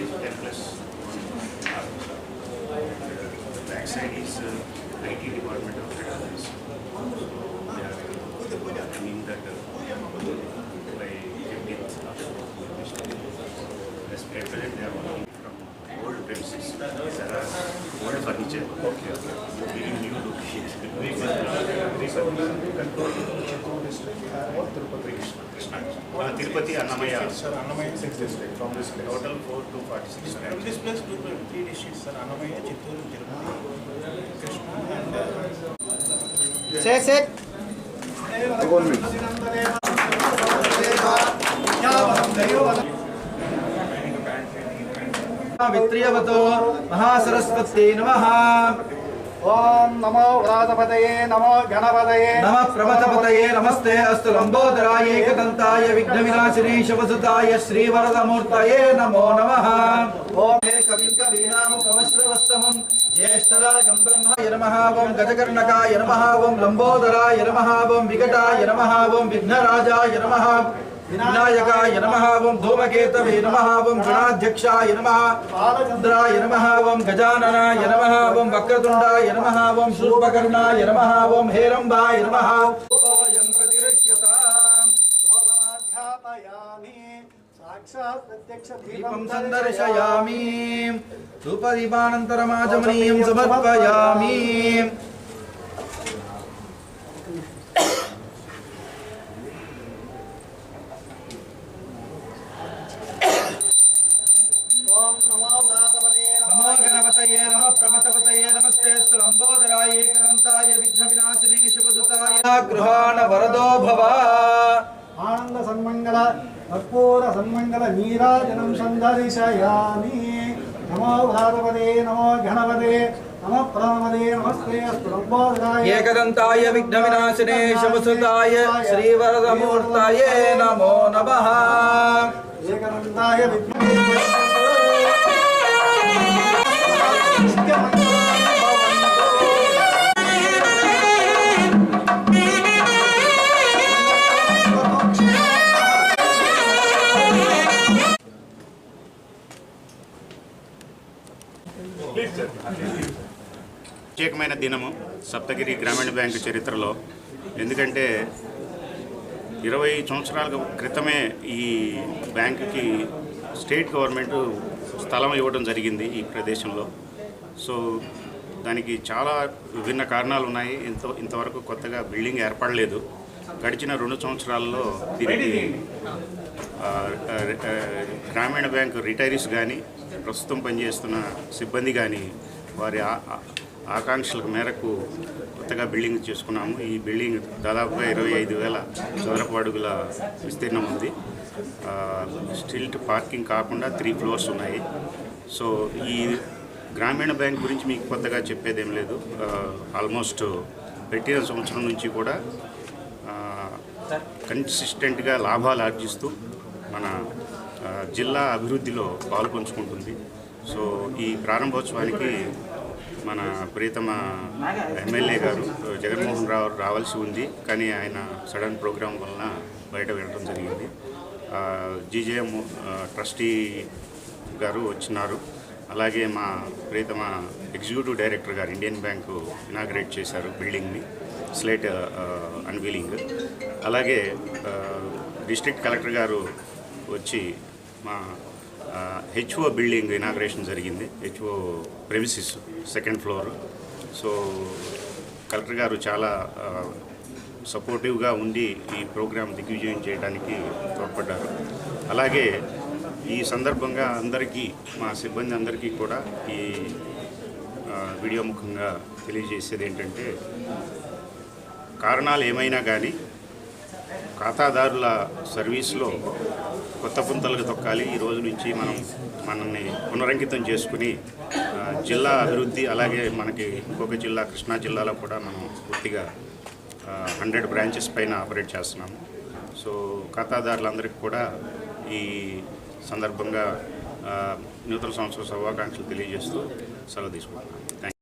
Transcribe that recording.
is 10 plus. The back side is uh, IT department of head office. So they are doing that uh, by 15th of As at they are working from old premises. There are old furniture. Okay, okay. Very new look. Chittoor district or Tirupati Krishna Tirupati Annamayya sir Annamayya six district from this place total four to forty six from this place two three districts sir Annamayya Chittoor Tirupati Krishna and sir sir విత్రియవతో మహాసరస్వత్యై నమ ఓం నమో వ్రాతపతయే నమో గణపతయే. నమ ప్రమథపతయే నమస్తే అస్తు లంబోదరాయ ఏకదంతాయ విఘ్న వినాశినే శివసుతాయ శ్రీవరదమూర్తయే నమో నమః. ఓం కవిం కవీనాముపవస్త్రవస్తమం జ్యేష్ఠరాజం బ్రహ్మాయ నమః. ఓం గజకర్ణకాయ నమః. ఓం లంబోదరాయ నమః. ఓం వికటాయ నమః. ఓం విఘ్నరాజాయ నమః. వినాయకాయ నమః ఓం ధూమకేతవే నమః ఓం గణాధ్యక్షాయ నమః బాలచంద్రాయ నమః ఓం గజాననాయ నమః ఓం వక్రతుండాయ నమః ఓం శూర్పకర్ణాయ నమః ఓం హేరంబాయ నమః. దీపం సందర్శయామి. ధూపదీపానంతరమాచమనీయం సమర్పయామి విఘ్న వరదో భవ. ఆనంద సన్మంగళ కర్పూర సన్మంగళ నీరాజనం సందర్శయామి నమో వ్రాతపదే నమో గణపదే నమ ప్రణమదే నమస్తే అస్తు లంబోదరాయ ఏకదంతాయ విఘ్న వినాశినే శివసుతాయ శ్రీవరదమూర్తయే నమో నమః. ఏకదంతాయ ప్రత్యేకమైన దినము సప్తగిరి గ్రామీణ బ్యాంకు చరిత్రలో. ఎందుకంటే ఇరవై సంవత్సరాల క్రితమే ఈ బ్యాంకుకి స్టేట్ గవర్నమెంట్ స్థలం ఇవ్వడం జరిగింది ఈ ప్రదేశంలో. సో దానికి చాలా విభిన్న కారణాలు ఉన్నాయి. ఇంత ఇంతవరకు కొత్తగా బిల్డింగ్ ఏర్పడలేదు. గడిచిన రెండు సంవత్సరాల్లో దీనికి గ్రామీణ బ్యాంకు రిటైరీస్ కానీ ప్రస్తుతం పనిచేస్తున్న సిబ్బంది కానీ వారి ఆకాంక్షల మేరకు కొత్తగా బిల్డింగ్ చేసుకున్నాము. ఈ బిల్డింగ్ దాదాపుగా ఇరవై ఐదు వేల చదరపు అడుగుల విస్తీర్ణం ఉంది. స్టిల్ట్ పార్కింగ్ కాకుండా త్రీ ఫ్లోర్స్ ఉన్నాయి. సో ఈ గ్రామీణ బ్యాంక్ గురించి మీకు కొత్తగా చెప్పేదేం లేదు. ఆల్మోస్ట్ పెట్టిన సంవత్సరం నుంచి కూడా కన్సిస్టెంట్గా లాభాలు ఆర్జిస్తూ మన జిల్లా అభివృద్ధిలో పాల్పంచుకుంటుంది సో ఈ ప్రారంభోత్సవానికి మన ప్రీతమ ఎమ్మెల్యే గారు జగన్మోహన్ రావు రావాల్సి ఉంది కానీ ఆయన సడన్ ప్రోగ్రాం వలన బయట వెళ్ళడం జరిగింది. జీజేఎం ట్రస్టీ గారు వచ్చినారు. అలాగే మా ప్రీతమ ఎగ్జిక్యూటివ్ డైరెక్టర్ గారు ఇండియన్ బ్యాంకు ఇనాగ్రేట్ చేశారు బిల్డింగ్ని స్లేట్ అన్వీలింగ్. అలాగే డిస్ట్రిక్ట్ కలెక్టర్ గారు వచ్చి మా హెచ్ఓ బిల్డింగ్ ఇనాగ్రేషన్ జరిగింది. HO premises second floor so collector గారు చాలా సపోర్టివ్గా ఉండి ఈ ప్రోగ్రాం దిగ్విజయం చేయడానికి తోడ్పడ్డారు. అలాగే ఈ సందర్భంగా అందరికీ మా సిబ్బంది అందరికీ కూడా ఈ వీడియో ముఖంగా తెలియజేసేది ఏంటంటే కారణాలు ఏమైనా కానీ ఖాతాదారుల సర్వీస్లో కొత్త పుంతలకు తొక్కాలి. ఈ రోజు నుంచి మనం మనల్ని పునరంకితం చేసుకుని జిల్లా అభివృద్ధి అలాగే మనకి ఇంకొక జిల్లా కృష్ణా జిల్లాలో కూడా మనం పూర్తిగా హండ్రెడ్ బ్రాంచెస్ పైన ఆపరేట్ చేస్తున్నాము. సో ఖాతాదారులందరికీ కూడా ఈ సందర్భంగా నూతన సంవత్సర శుభాకాంక్షలు తెలియజేస్తూ సెలవు తీసుకుంటున్నాను. Thank you